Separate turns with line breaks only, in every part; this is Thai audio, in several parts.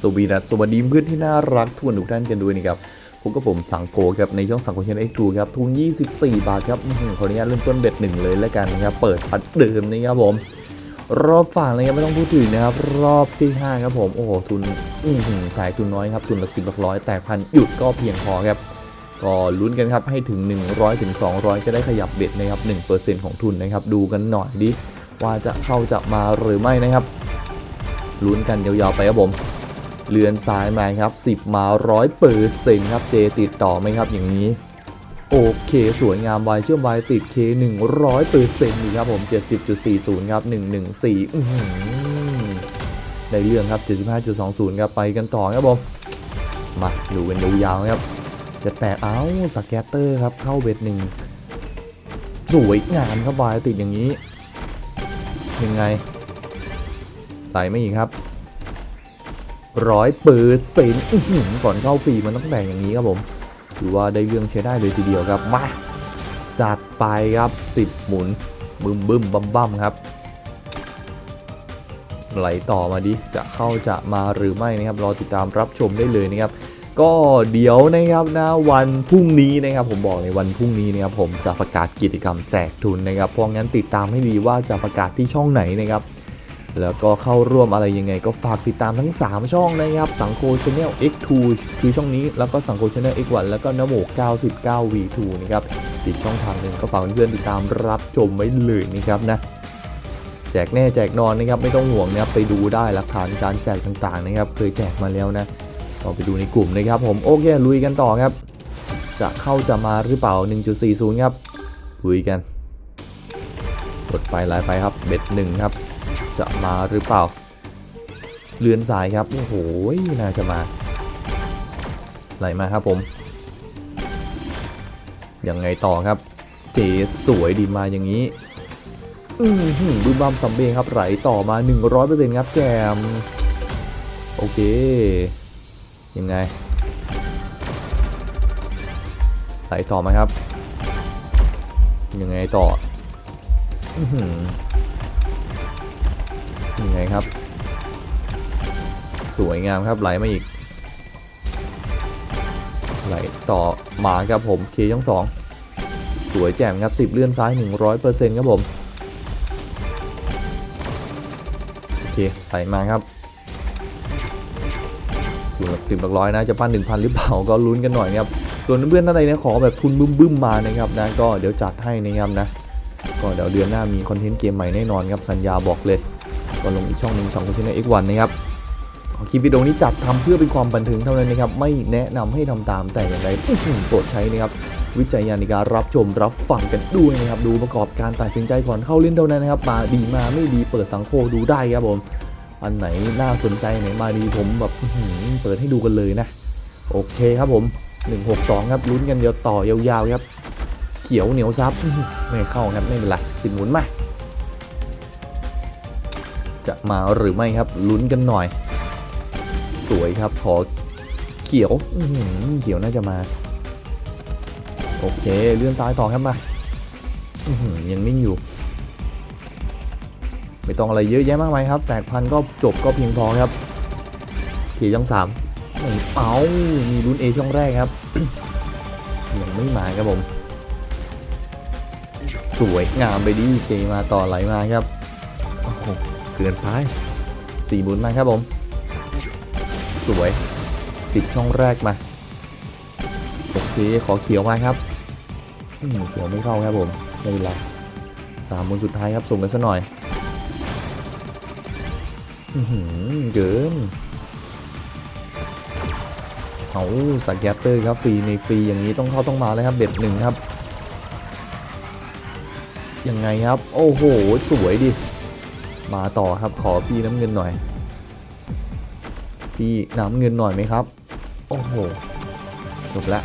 สวีดัสสวัสดีเพื่อนที่น่ารักทุกคนทุกท่านกันด้วยนะครับผมก็ผมสังโกครับในช่องสังโกชนเอ็กทูครับทุน 24 บาทครับอื้อหือขออนุญาตเริ่มต้นเบ็ดหนึ่งเลยแล้วกันนะครับ เปิดพัดเดิมนะครับผมรอบฝั่งเลยครับไม่ต้องพูดถึงนะครับ รอบที่ 5 ครับผมโอ้โหทุนอืสายทุนน้อยครับ ทุนหลักสิบหลักร้อยแต่พันหยุดก็เพียงพอครับก็ลุ้นกันครับให้ถึง 100ถึง200ก็ได้ขยับเบ็ดนะครับ1%ของทุนนะครับ ดูกันหน่อยดิว่าจะเข้าจะมาหรือไม่นะครับลุ้นกันยาวๆไปครับผม เลือนซ้ายมาครับ 10 มา100เปอร์เซ็นต์ครับเจติดต่อไหมครับอย่างนี้ โอเค สวยงามวายเชื่อมวายติดเค100เปอร์เซ็นต์ครับผม70.40ครับ114อื้อหือได้เรื่องครับ75.20ครับไปกันต่อครับผมมาดูกันยาวๆครับ จะแตกเอ้าสแกตเตอร์ครับเข้าเบ็ดหนึ่งสวยงามครับวายติดอย่างนี้ ยังไงไหลไม่อีกครับ ร้อยเปอร์เซ็นต์ก่อนเข้าฟรีมันต้องแต่งอย่างนี้ครับผมถือว่าได้เรื่องใช้ได้เลยทีเดียวครับมาจัดไปครับ 10 หมุนบึมบึมบัมบัมครับ ไหลต่อมาดิจะเข้าจะมาหรือไม่นะครับ รอติดตามรับชมได้เลยนะครับ ก็เดี๋ยวนะครับนะวันพรุ่งนี้นะครับ ผมบอกในวันพรุ่งนี้นะครับผมจะประกาศกิจกรรมแจกทุนนะครับเพราะงั้นติดตามให้ดีว่าจะประกาศที่ช่องไหนนะครับ แล้วก็เข้าร่วมอะไรยังไง ก็ฝากติดตามทั้ง 3 ช่องนะครับ สังโคชแนล X2 คือช่องนี้ แล้วก็สังโคชแนล X1 แล้วก็นโม99 V2 นะครับ อีกช่องทางหนึ่งก็ฝากเพื่อนติดตามรับชมไว้เลยนะครับนะแจกแน่แจกนอนนะครับไม่ต้องห่วงนะครับไปดูได้หลักฐานการแจกต่างๆนะครับ เคยแจกมาแล้วนะก็ไปดูในกลุ่มนะครับ ผมโอเคลุยกันต่อครับ จะเข้าจะมาหรือเปล่า 1.40 ครับลุยกันกดไปไลน์ไปครับเบ็ดหนึ่งครับ จะมาหรือเปล่า เลือนสายครับโอ้โหน่าจะมาไหลมาครับผมยังไงต่อครับ เจสวยดีมาอย่างนี้ อือหือบึ้มบัมซัมเบงครับไหลต่อมา 100%ครับแจม โอเค ยังไง ไหลต่อมาครับ ยังไงต่อ อือหือ ยังไงครับ สวยงามครับไหลมาอีก ไหลต่อมาครับผมเคย่องสองสวยแจ่มครับ10เลื่อนซ้าย 100%ครับผมโอเคไหลมาครับดูหลักสิบหลักร้อยนะจะปั้น1,000 หรือเปล่าก็ลุ้นกันหน่อยครับส่วนเพื่อนๆท่านใดนะขอแบบทุนบึ้มๆมานะครับนะก็เดี๋ยวจัดให้นะครับนะก็เดี๋ยวเดือนหน้ามีคอนเทนต์เกมใหม่แน่นอนครับสัญญาบอกเลย ก็ลงอีกช่องหนึ่งสองคนที่ใน X1 นนะครับคลิปวิดีโอนี้จัดทำเพื่อเป็นความบันเทิงเท่านั้นนะครับ ไม่แนะนำให้ทำตามแต่อย่างใดโปรดใช้นะครับ วิจัยญาณในการรับชมรับฟังกันด้วยนะครับ ดูประกอบการตัดสินใจก่อนเข้าเล่นเท่านั้นนะครับ มาดีมาไม่ดีเปิดสังโคดูได้ครับผม อันไหนน่าสนใจไหนมาดีผมแบบเปิดให้ดูกันเลยนะ โอเคครับผม 162 ครับลุ้นกันเดียวต่อยาวๆครับ เขียวเหนียวซับไม่เข้าครับไม่เป็นไรสิบหมุนมา จะมาหรือไม่ครับลุ้นกันหน่อย สวยครับขอเขียวเขียวน่าจะมา โอเคเลื่อนซ้ายต่อครับมายังนิ่งอยู่ ไม่ต้องอะไรเยอะแยะมากมายครับ แตกพันก็จบก็เพียงพอครับเขียวช่องสามม่เอามีลุ้นเอช่องแรกครับยังไม่มาครับผมสวยงามไปดีเจมาต่อไหลมาครับโอ้โห เกินไปสี่บุญมาครับผม สวยสิบช่องแรกมาโอเคขอเขียวมาครับเขียวไม่เข้าครับผมไม่เป็นไรสามบุญสุดท้ายครับส่งกันซะหน่อยอืเกินเอาสักแกตเตอร์ครับฟรีในฟรีอย่างนี้ต้องเข้าต้องมาแล้วครับเบ็ดหนึ่งครับยังไงครับ โอ้โห สวยดิ มาต่อครับขอพี่น้ำเงินหน่อย พี่น้ำเงินหน่อยไหมครับ โอ้โหจบละ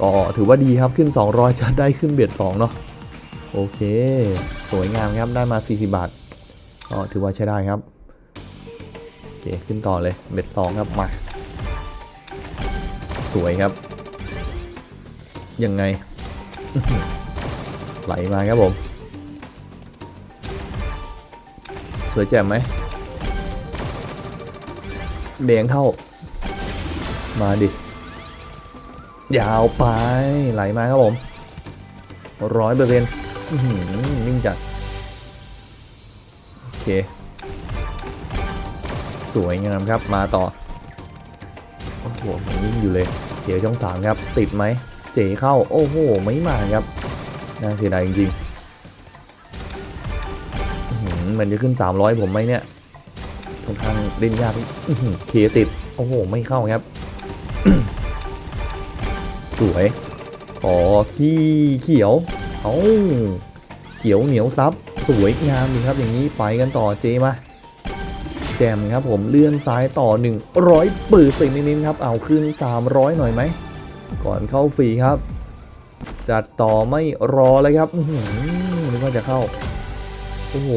ก็ถือว่าดีครับขึ้น 200 จะได้ขึ้นเบ็ด2เนาะโอเค สวยงามครับได้มา 40 บาทก็ถือว่าใช้ได้ครับโอเคขึ้นต่อเลยเบ็ด2ครับมา สวยครับ ยังไง ไหลมาครับผม สวยแจ่มไหมแดงเข้ามาดิ ยาวไป ไหลมาครับผมร้อยเปอร์เซ็นต์นิ่งจัด โอเค สวยงามครับมาต่อ โอ้โหยังนิ่งอยู่เลยเขียวช่องสามครับ ติดไหม เจ๋เข้า โอ้โห ไม่มาครับ น่าเสียดายจริงๆ อื้อหือมันจะขึ้น 300 ผมไหมเนี่ยค่อนข้างเล่นยากอื้อหือเคติด โอ้โห ไม่เข้าครับ สวยขอพี่เขียวเอาเขียวเหนียวซับ สวยงามดีครับ อย่างนี้ไปกันต่อเจมาแจมครับผมเลื่อนซ้ายต่อ 100ปืดสินิดๆครับ เอาขึ้น 300 หน่อยไหม ก่อนเข้าฟรีครับ จัดต่อไม่รอเลยครับหนึกว่าจะเข้า โอ้โห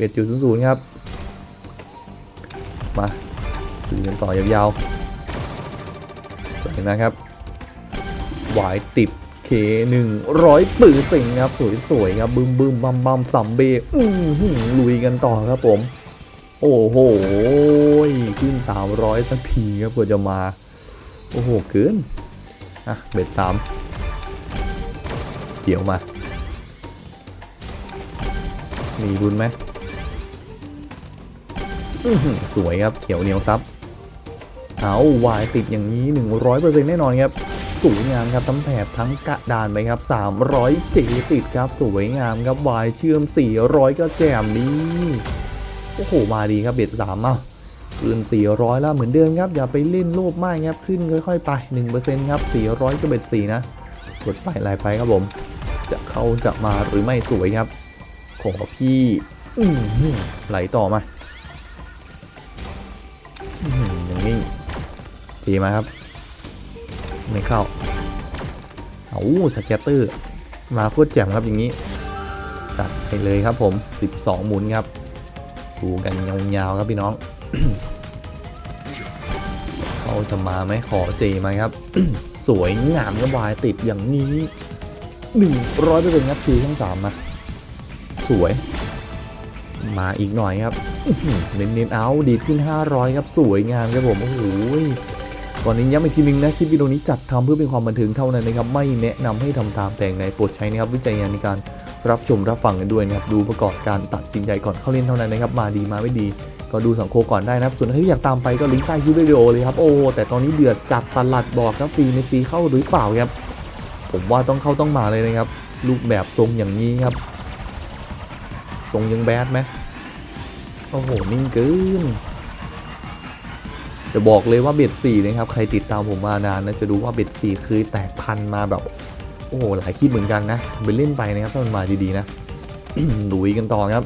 61.00ครับ มาดูกันต่อยาวๆสวยนะครับหวายติดเคหนึ่งร้อยปืนสิงครับ สวยๆครับบึมบึมบัมบัมสัมเบอือหือลุยกันต่อครับผม โอ้โหขึ้น300สักทีครับกว่าจะมา โอ้โหเกินอะเบ็ดสามเกี่ยวมา มีรุนไหมสวยครับเขียวเหนียวซับ เอาวายติดอย่างนี้ 100%แน่นอนครับสวยงามครับทั้งแถบทั้งกระดานไปครับ300เจติดครับสวยงามครับวายเชื่อม 400 ก็แจ่มดีโอ้โหมาดีครับเบ็ดสามอะคืน400 แล้วเหมือนเดิมครับอย่าไปเล่นโลภมากครับขึ้นค่อยๆไป 1%ครับ 400 ก็เบ็ด4นะกดไปไหลไปครับผม จะเข้าจะมาหรือไม่สวยครับ ขอพี่อื้อหือไหลต่อมาอื้อหือยังนิ่งทีมาครับ ไม่เข้าเอาสแกตเตอร์ มาโคตรแจ่มครับอย่างนี้จัดไปเลยครับผม 12 หมุนครับดูกันยาวๆครับพี่น้อง เขาจะมาไหมขอเจมาครับ สวยงามครับวายติดอย่างนี้หนึ่งร้อยเปอร์เซ็นต์ครับคิวช่องสามมา สวย มาอีกหน่อยครับเน้นๆเอาดีดขึ้น 500 ครับ สวยงามครับผมโอ้โหก่อนนี้ย้ำอีกทีนึงนะคลิปวิดีโอนี้จัดทำเพื่อเป็นความบันเทิงเท่านั้นนะครับไม่แนะนำให้ทำตามแต่งใดโปรดใช้นะครับวิจัยในการรับชมรับฟังกันด้วยนะครับดูประกอบการตัดสินใจก่อนเข้าเล่นเท่านั้นนะครับมาดีมาไม่ดี ก็ดูสังโคก่อนได้นะครับ ส่วนใครที่อยากตามไปก็ลิงก์ใต้คลิปวิดีโอเลยครับโอ้แต่ตอนนี้เดือดจัดตลัดบอกครับฟรีในปีเข้าหรือเปล่าครับผมว่าต้องเข้าต้องมาเลยนะครับรูปแบบทรงอย่างนี้ครับ ทรงยังแบดไหมโอ้โห นิ่งเกินจะบอกเลยว่าเบ็ดสี่นะครับ ใครติดตามผมมานานนะจะรู้ว่าเบ็ดสี่คือแตกพันมาแบบ โอ้โห หลายคลิปเหมือนกันนะไปเล่นไปนะครับถ้ามันมาดีๆนะลุยกันต่อครับ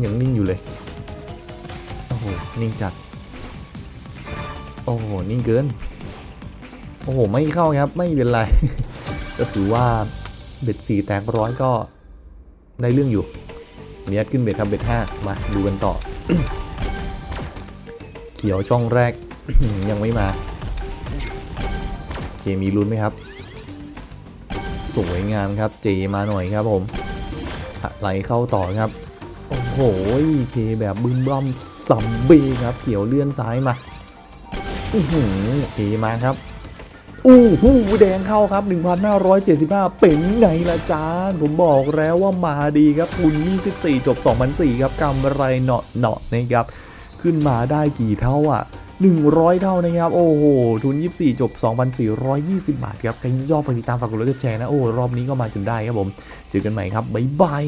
อยังนิ่งอยู่เลย โอ้โห นิ่งจัด โอ้โห นิ่งเกิน โอ้โห ไม่เข้าครับ ไม่เป็นไร ก็ถือว่าเบ็ดสี่แตกร้อยก็ ได้เรื่องอยู่มียัดขึ้นเบ็ดครับเบ็ดห้ามาดูกันต่อ เขียวช่องแรก ยังไม่มาเคมีลุ้นไหมครับ สวยงามครับเจมาหน่อยครับผมไหลเข้าต่อครับ โอ้โหเคแบบบึ้มบัมสัมเบครับ เขียวเลื่อนซ้ายมาอื้อหือเคมาครับ อู้หูแดงเข้าครับ 1,575 เป็นไงละจานผมบอกแล้วว่ามาดีครับทุน24 จบ 2,004ครับกำไรเนาะเนาะนะครับ ขึ้นมาได้กี่เท่าอะ 100 เท่านะครับ โอ้โห ทุน 24 จบ 2,420 บาทครับ ใครยอดฝากติดตามฝากกดไลค์กดแชร์นะ โอ้ รอบนี้ก็มาจนได้ครับผม เจอกันใหม่ครับ บ๊ายบาย